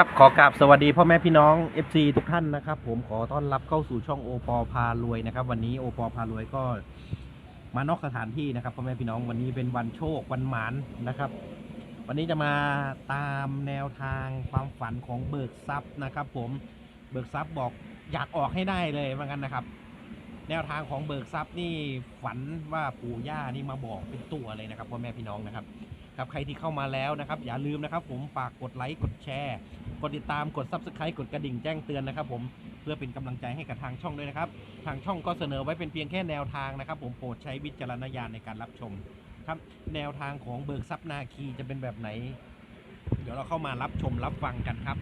ครับขอกราบสวัสดีพ่อแม่พี่น้อง FC ทุกท่านนะครับ ผมขอต้อนรับเข้าสู่ช่องโอปอพารวยนะครับ วันนี้โอปอพารวยก็มานอกสถานที่นะครับพ่อแม่พี่น้องวันนี้เป็นวันโชควันหมานนะครับ วันนี้จะมาตามแนวทางความฝันของเบิกทรัพย์นะครับ ผมเบิกทรัพย์บอกอยากออกให้ได้เลยว่างั้นนะครับ แนวทางของเบิกทรัพย์นี่ฝันว่าปู่ย่านี่มาบอกเป็นตัวเลยนะครับพ่อแม่พี่น้องนะครับ ครับใครที่เข้ามาแล้วนะครับ อย่าลืมนะครับ ผมฝากกดไลค์กดแชร์ กดติดตามกด subscribe กดกระดิ่งแจ้งเตือนนะครับ ผมเพื่อเป็นกำลังใจให้กับทางช่องด้วยนะครับ ทางช่องก็เสนอไว้เป็นเพียงแค่แนวทางนะครับ ผมโปรดใช้วิจารณญาณในการรับชมครับ แนวทางของเบิกทรัพย์นาคีจะเป็นแบบไหน เดี๋ยวเราเข้ามารับชมรับฟังกันครับ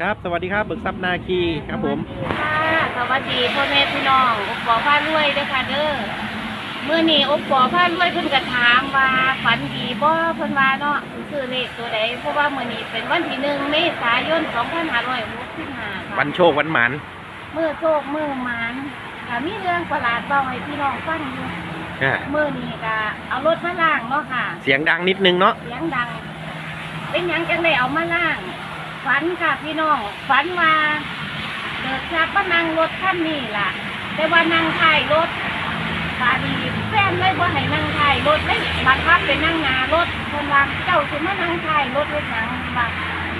ครับ สวัสดีครับเบิกทรัพย์นาคีครับผม ค่ะสวัสดีพ่อแม่พี่น้องอบปอผ้ารวยด้อค่ะเด้อ เมื่อนี้อบปอผ้ารวยเพิ่นก็ถามว่าฝันดีบ่เพิ่นว่าเนาะซื้อเลขตัวใดเพราะว่ามื้อนี้เป็นวันที่หนึ่งเมษายน2565ค่ะวันโชควันหมานมื้อโชคมื้อหมานก็มีเรื่องประหลาดเล่าให้พี่น้องฟังอยู่อ่ามื้อนี้ก็เอารถมาล้างเนาะค่ะเสียงดังนิดนึงเนาะเสียงดัง เป็นหยังจังได้เอามาล่าง ฝันค่ะพี่น้องฝันว่าเดิกชักว่านั่งรถคันนี้ล่ะ แต่ว่านั่งท้ายรถบาดีายรถเลยบังคับไปนั่งหน้ารถคนว่าเจ้าสิมานั่งท้ายรถเลยนังว่า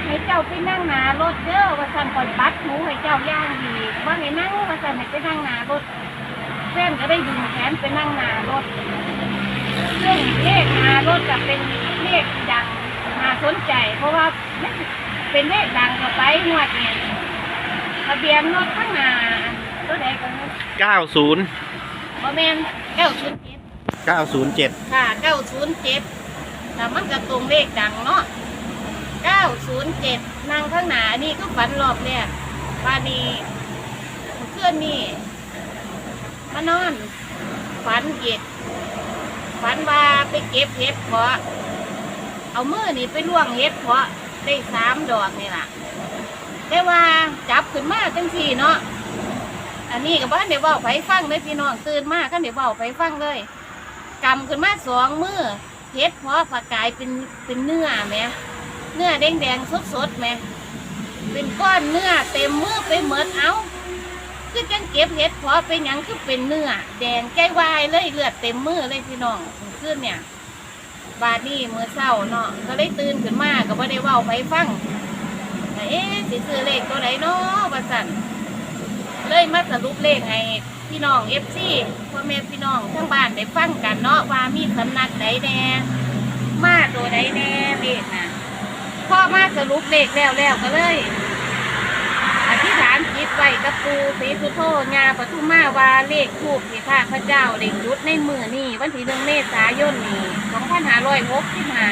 ให้เจ้าไปนั่งหน้ารถเด้อว่าสั่นก่อนบัดหมูให้เจ้าย่างดีว่าให้นั่งว่าสั่นให้ไปนั่งหน้ารถแฟนก็ได้ดึงแขนไปนั่งหน้ารถซึ่งเลขหารถจะเป็นเลขดังน่าสนใจ เพราะว่าเป็นเลขดังก็ไปงวดเนี่ยทะเบียนรถข้างหน้าตัวใดกัน90บ่แม่นเก้าศูนย์เจ็ด907ค่ะเก้าศูนย์ เจ็ดแต่มันก็ตรงเลขดังเนาะเก้าศูนย์เจ็ดนั่งข้างหน้านี่ก็ฝันรอบเนี่ยบานีเพื่อนนี่มานอนฝันเย็ดฝันว่าไปเก็บเห็ดเพาะ เอามือนี่ไปล่วงเห็ดเพาะได้สามดอกนี่ล่ะ แต่ว่าจับขึ้นมาจังสี่เนาะ อันนี้กับบ้านเดี๋ยวเบาไปฟังเลยพี่น้องตื่นมากก็เดี๋ยวเบาไปฟังเลย กำขึ้นมาสองมือเห็ดเพาะผักกายเป็นเป็นเนื้อไหมเนื้อแดงแดงสดสดไหมเป็นก้อนเนื้อเต็มมือไปเหมือนเอาคือจังเก็บเห็ดเพาะเป็นยังคือเป็นเนื้อแดงแก้วายเลยเลือดเต็มมือเลยพี่น้องขึ้นเนี่ย บาดนี้มือเศร้าเนาะก็เลยตื่นขึ้นมาก็บ่ได้ว้าไปฟังเอ๊ะสิซื้อเลขตัวไหนเนาะว่าสั่นเลยมาสรุปเลขให้ พี่น้องเอฟซีพ่อแม่พี่น้องทั้งบ้านได้ฟังกันเนาะว่ามีสำนักใดแน่มาตัวใดแน่เลขน่ะพ่อมาสรุปเลขแล้วแล้วก็เลยอธิษฐานจิตไว้กับปูศรีสุโธญาปทุมมาว่าเลขทูบที่ข้าพระเจ้าได้จุดในมือนี่วันที่หนึ่งเมษายนนี่สองพันห้าร้อยหกสิบห้า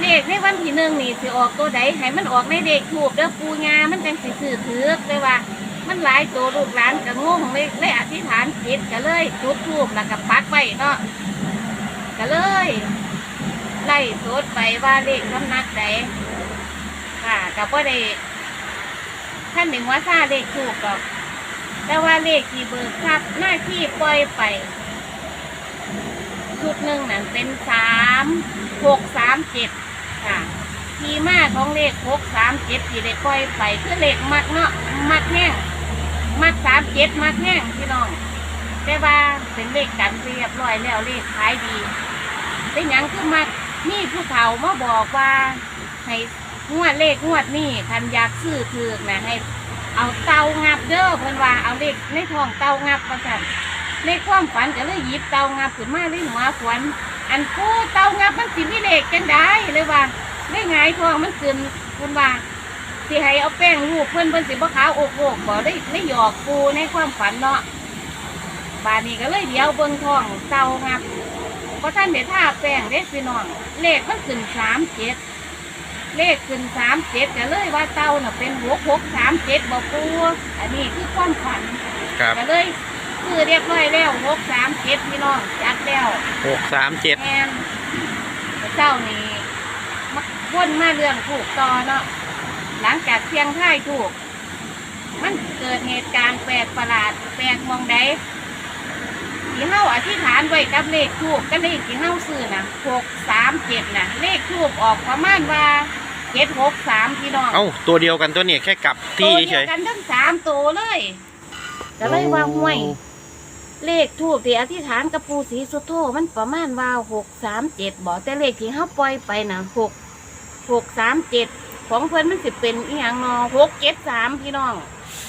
เลขในวันที่หนึ่งนี่สิออกตัวใดให้มันออกในเลขทูบเด้อปูญามันจังสิสื่อถือเลยว่า มันหลายตัวลูกหลานก็งงเลยเลยอธิษฐานจิตก็เลยจุดทูบแล้วก็ปักไว้เนาะก็เลย ไล่สดไปว่าเลขสำนักใดค่ะก็บ่ได้ท่านหนึ่งว่าซาเลขถูกหรอก แต่ว่าเลขที่เบิกทรัพย์หน้าที่ปล่อยไปชุดหนึ่งนั่นเป็นสามหกสามเจ็ดค่ะทีมาของเลขหกสามเจ็ดที่ได้ปล่อยไปคือเลขมักเนาะมักแห้ง มักสามเจ็ดมักแห้งพี่น้อง แต่ว่าเป็นเลขกันเรียบร้อยแล้วเลขขายดีเป็นหยังคือมักนี่ผู้เฒ่ามาบอกว่าให้งวดเลขงวดนี่คันอยากซื้อถือนะให้ เอาเตางับเด้อเพิ่นว่าเอาเลขในท้องเตางับประสันในความฝันก็เลยหยิบเตางับขึ้นมาเลยหัวขวัญอันกูเตางับมันสิมีเลขจังได้เลยว่าได้ไงทองมันขึ้นเพิ่นว่า สิให้เอาแป้งรูปเพิ่นเพิ่นสิบ่ขาวโอกโอกบ่ได้ได้หยอกปูในความฝันเนาะบานนี้ก็เลยเดี๋ยวเบิ่งท้องเตางับเพราะท่านเดี๋ยวท่าแป้งเด้พี่น้อง เลขมันขึ้นสามเจ็ดเลขขึ้นสามเจ็ดก็เลยว่าเต้าน่ะเป็นหกหกสามเจ็ดบอกปูอันนี้คือความฝันครับก็เลยคือเรียบร้อยแล้วหกสามเจ็ดพี่น้องจัดแล้ว637แมนเจ้านี่มาวนมาเรื่องถูกต่อเนาะ หลังจากเชียงท่ายถูก มันเกิดเหตุการณ์แปลกประหลาดแปลกมองใดที่เฮาอธิษฐานไว้กับเลขทูบกับเลขที่เฮาซื้อน่ะหกสามเจ็ดน่ะเลขทูบออกประมาณว่าเจ็ดหกสามพี่น้องเอ้าตัวเดียวกันตัวเนี่ยแค่กลับที่ตัวเฉเดียวยกันทั้งสามตัวเลยก็เลยว่าห่วย เลขทูบที่อธิษฐานกับปู่ศรีสุโธมันประมาณว่าหกสามเจ็ดบอกแต่เลขที่เขาปล่อยไปนะหกหกสามเจ็ด ของเพิ่นมันสิเป็นอีหยังเนอหกเจ็ดสามพี่น้อง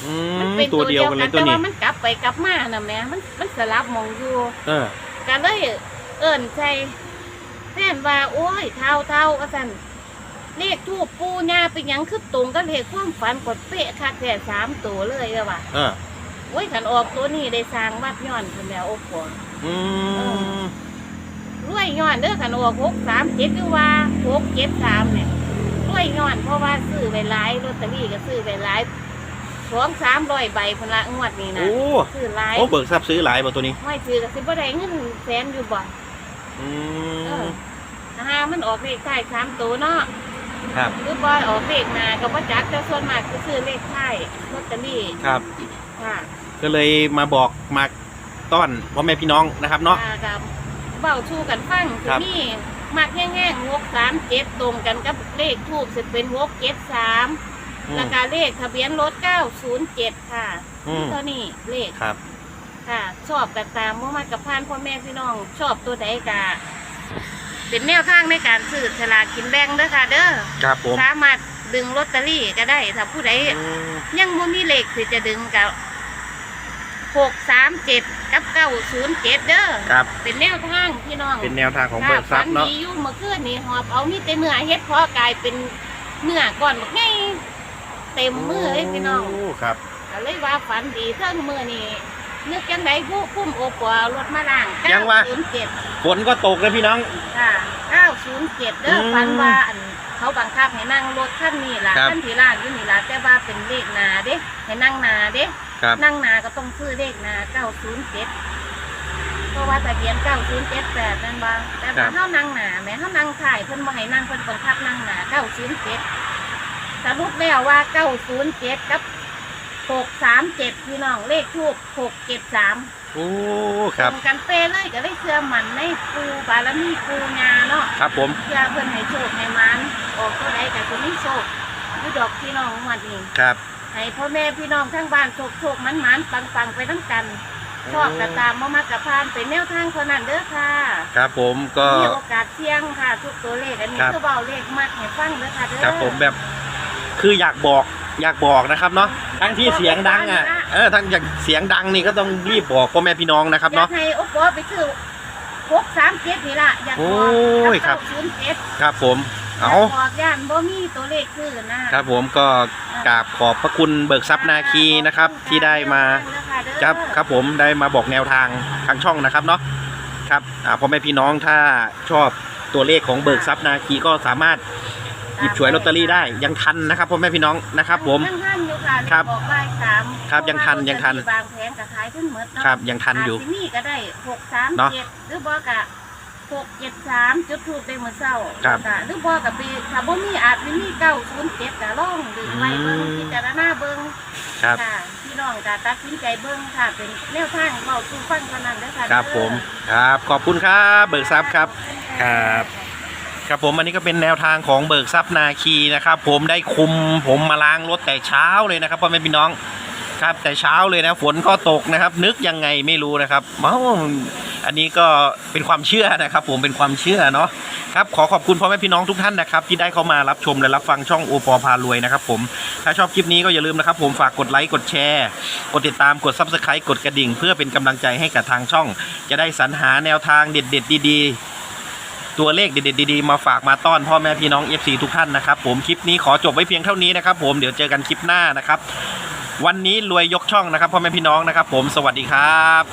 อืมัมเป็นตัวเดียวกันเลยตัวแต่นี้ ว่ามันกลับไปกลับมาน่ะแหม่มันมันสลับหมองอยู่เออ ก็เลยเอิ่นใจแทนว่าโอ้ยเท่าเท่าอาสันเลขทูบปูญาเป็นหยังคือตรงก็เลขความฝันกดเป๊ะคักแค่สามตัวเลยเลยว่ะเออ โอ้ยขันออกตัวนี้ได้สร้างวัดย้อนคนแล้วโอ้โห อืม รวยย้อนเด้อขันออกหกสามเจ็ดหรือว่าหกเจ็ดสามเนี่ยร วยย้อน เพราะว่าซื้อไปหลายลอตเตอรี่ก็ซื้อไปหลายสองสามร้อยใบพนละงวดนี้นะโอ้ ซื้อหลายโอ้เบิกทรัพย์ซื้อหลายบ่ตัวนี้ ไม่ซื้อก็สิบ่ได้เงินแสนอยู่บ่อืเอมอนะฮะมันออกเลขท้ายสามตัวเนาะครับหรือบ่ออกเลขหนาก็บ่จักแต่ส่วนมากก็ซื้อเลขท้ายลอตเตอรี่ครับ ค่ะก็เลยมาบอกมาต้อนพ่อแม่พี่น้องนะครับเนาะ อ่กับเบ้าชูกันฟังคสิรับ มี มักแห้งๆหกสามเจ็ดตรงกันกับเลขทูบสิเป็นหกเจ็ดสามอืแล้วมก็เลขทะเบียนรถเก้าศูนย์เจ็ดค่ะอืมเท่านี้เลขครับ ค่ะ ชอบกันตามเมื่อมากับพานพ่อแม่พี่น้อง ชอบตัวใดกะเป็นแนวทางในการซื้อสลากกินแบ่งเด้อค่ะ เด้อครับผมสามารถดึงลอตเตอรี่ก็ได้ถ้าผู้ใด อืมยังบ่มีเลขที่จะดึงกับ หกสามเจ็ดกับเก้าศูนย์เจ็ดเด้อครับ เป็นแนวทางพี่น้องเป็นแนวทางของเบิกทรัพย์เนาะฝัดีอยู่เมื่อคืนนี้หอบเอามีแต่เนื้อเฮ็ดเพอกลายเป็นเนื้อก่อนบักไงเต็มมือเลยพี่น้องโครับก็เลยว่าฝันดีเท่งมือนี่นึกจังไดผู้พุ่มโอปอรถมาล่างยังวะ907ฝนก็ตกเลยพี่น้องค่ะ907เด้ออมฝันว่าอันเขาบังคับให้นั่งรถคันนี้ล่ะครับคันที่ล่างอยู่นี่ล่ะแต่ว่าเป็นเลขหนาเด้ให้นั่งหนาเด้ ครับ นั่งหนาก็ต้องซื้อเลขหนา907เพราะว่าทะเบียน9078นั่นบ่แต่ครัว่าบเฮานั่งหนาแหม้เฮานั่งถ่ายเพิ่นบ่ให้นั่งเพิ่นบังคับนั่งหนา907สรุปแล้วว่า907กับ637พี่น้องเลขทูบ673โอ้คตรับรงกันเป้เลยก็ได้เชื่อมันในปูบารมีปูงาเนาะ ครับผม เพื่อเพิ่นให้โชคให้มันออกก็ได้ก็จะมีโชคอยู่ดอกพี่น้องหมดนี่ครับ ให้พ่อแม่พี่น้องทั้งบ้านโชคโชคมันมันปังปังๆไปทั้งกัน ชอบกระตามมามากระพานเป็นแนวทางเท่านั้นเด้อค่ะครับผมก็มีโอกาสเที่ยงค่ะทุกตัวเลขอันนี้ครับคือเบาเลขมากให้ฟังเด้อค่ะเด้อครับผมแบบคืออยากบอกอยากบอกนะครับเนาะทั้งที่เสียงดังอะเออทั้งอยากเสียงดังนี่ก็ต้องรีบบอกพ่อแม่พี่น้องนะครับอยาเนาะกให้โอปอไปซื้อหกสามเจ็ดนี่ล่ะอยากบโอ้อกยครับศูนย์เจ็ดครับผม เอาบอกย่านบ่มีตัวเลขคือนะครับผมก็ กราบขอบพระคุณเบิกทรัพย์นาคีนะครับที่ได้มาครับครับผมได้มาบอกแนวทางทางช่องนะครับเนาะครับอ่าพ่อแม่พี่น้องถ้าชอบตัวเลขของเบิกทรัพย์นาคีก็สามารถหยิบฉวยลอตเตอรี่ได้ยังทันนะครับพ่อแม่พี่น้องนะครับผม ยังทันอยู่ค่ะครับบอกบ่ายสามครับยังทันยังทัน บางแผงก็ขายขึ้นหมดเนาะครับยังทันอยู่าที่นี่ก็ได้หกสามเนาะเจ็ดหรือบอกะ หกเจ็ดสามจุดทูบได้เมื่อเช้าครับ จ้ะหรือบอกะปีถ้าบ่มีอาจจะมีเก้าศูนย์เจ็ดก็ลองดึงไว้เบิ่งอืมพิจารณาเบิ่งครับ ค่ะพี่น้องก็ตัดสินใจเบิ่งค่ะ เป็นแนวทางเว้าสู่ฟังเท่านั้นเด้อค่ะครับผม ครับ ขอบคุณครับ เบิกทรัพย์ครับ ครับ ครับผมอันนี้ก็เป็นแนวทางของเบิกทรัพย์นาคีนะครับ ผมได้คุมผมมาล้างรถแต่เช้าเลยนะครับพ่อแม่พี่น้องครับแต่เช้าเลยนะฝนก็ตกนะครับ นึกยังไงไม่รู้นะครับเอ้า อันนี้ก็เป็นความเชื่อนะครับ ผมเป็นความเชื่อเนาะครับขอขอบคุณพ่อแม่พี่น้องทุกท่านนะครับที่ได้เข้ามารับชมและรับฟังช่องโอปอพารวยนะครับผมถ้าชอบคลิปนี้ก็อย่าลืมนะครับ ผมฝากกดไลค์กดแชร์กดติดตามกด subscribe กดกระดิ่ง เพื่อเป็นกำลังใจให้กับทางช่อง จะได้สรรหาแนวทางเด็ด ๆ ดีๆ ตัวเลขเด็ดๆดีๆมาฝากมาต้อนพ่อแม่พี่น้อง FC ทุกท่านนะครับผมคลิปนี้ขอจบไว้เพียงเท่านี้นะครับ ผมเดี๋ยวเจอกันคลิปหน้านะครับ วันนี้รวยยกช่องนะครับพ่อแม่พี่น้องนะครับ ผมสวัสดีครับ